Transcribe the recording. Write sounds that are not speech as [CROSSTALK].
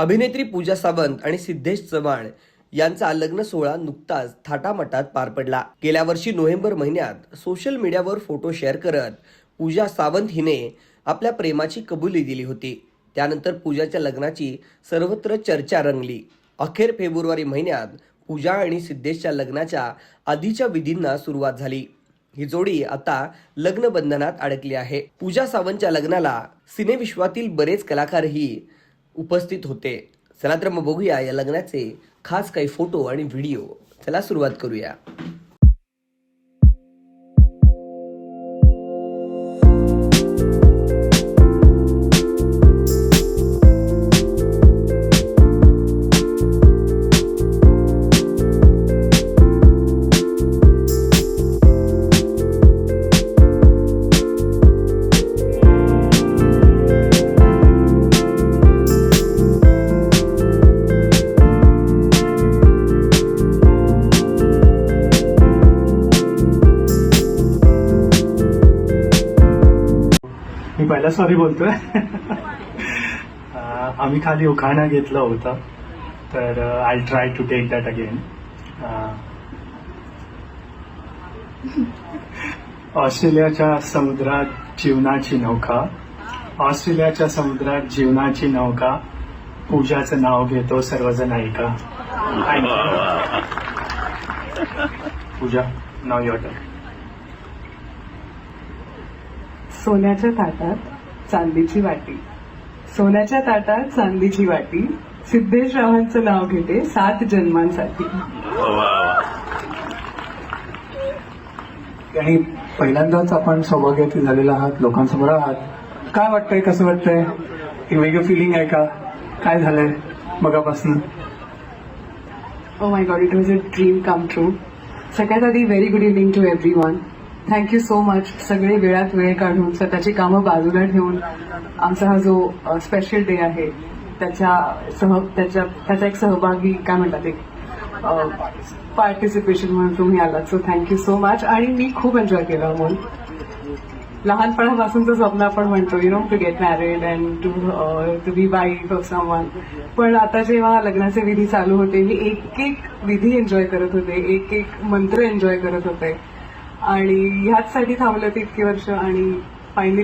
अभिनेत्री पूजा सावंत आणि सिद्धेश चव्हाण यांचा लग्न सोहळा नुकताच थाटामाटात पार पडला. गेल्या वर्षी नोव्हेंबर महिन्यात सोशल मीडियावर फोटो शेअर करत पूजा सावंत हिने आपल्या प्रेमाची कबुली दिली होती. त्यानंतर पूजाच्या लग्नाची सर्वत्र चर्चा रंगली. अखेर फेब्रुवारी महिन्यात पूजा आणि सिद्धेशच्या लग्नाच्या आधीच्या विधींना सुरुवात झाली. ही जोडी आता लग्न बंधनात अडकली आहे. पूजा सावंतच्या लग्नाला सिनेविश्वातील बरेच कलाकारही उपस्थित होते. चला तर मग बघूया या लग्नाचे खास काही फोटो आणि व्हिडिओ. चला सुरुवात करूया. मी पहिला सॉरी बोलतोय. [LAUGHS] आम्ही खाली उखाणा घेतलं होतं. तर I try to take that again ऑस्ट्रेलियाच्या समुद्रात जीवनाची नौका. ऑस्ट्रेलियाच्या समुद्रात जीवनाची नौका. पूजाचं नाव घेतो सर्वजण ऐका. पूजा नाव युअर सोन्याच्या ताटात चांदीची वाटी. सोन्याच्या ताटात चांदीची वाटी. सिद्धेश रावांचं नाव घेते सात जन्मांसाठी. आणि पहिल्यांदाच आपण सौभाग्याची झालेला आहात लोकांसमोर आहात. काय वाटतंय कसं वाटतंय? एक वेगळं फिलिंग आहे का? काय झालंय मगापासून? ओ my god it was a dream come true सगळ्यात आधी very good evening to everyone thank you so much सगळे वेळात वेळ काढून स्वतःची कामं बाजूला ठेवून आमचा हा जो स्पेशल डे आहे त्याच्या सह त्याच्या त्याचा एक सहभागी काय म्हणतात एक पार्टिसिपेशन म्हणून तुम्ही आलात. सो थँक्यू सो मच आणि मी खूप एन्जॉय केला म्हणून लहानपणापासूनचं स्वप्न आपण म्हणतो you know to get married and to to be wife of someone पण आता जेव्हा लग्नाचे विधी चालू होते मी एक एक विधी एन्जॉय करत होते एक एक मंत्र एन्जॉय करत होते. आणि ह्याचसाठी थांबलं ते इतकी वर्ष आणि फायनली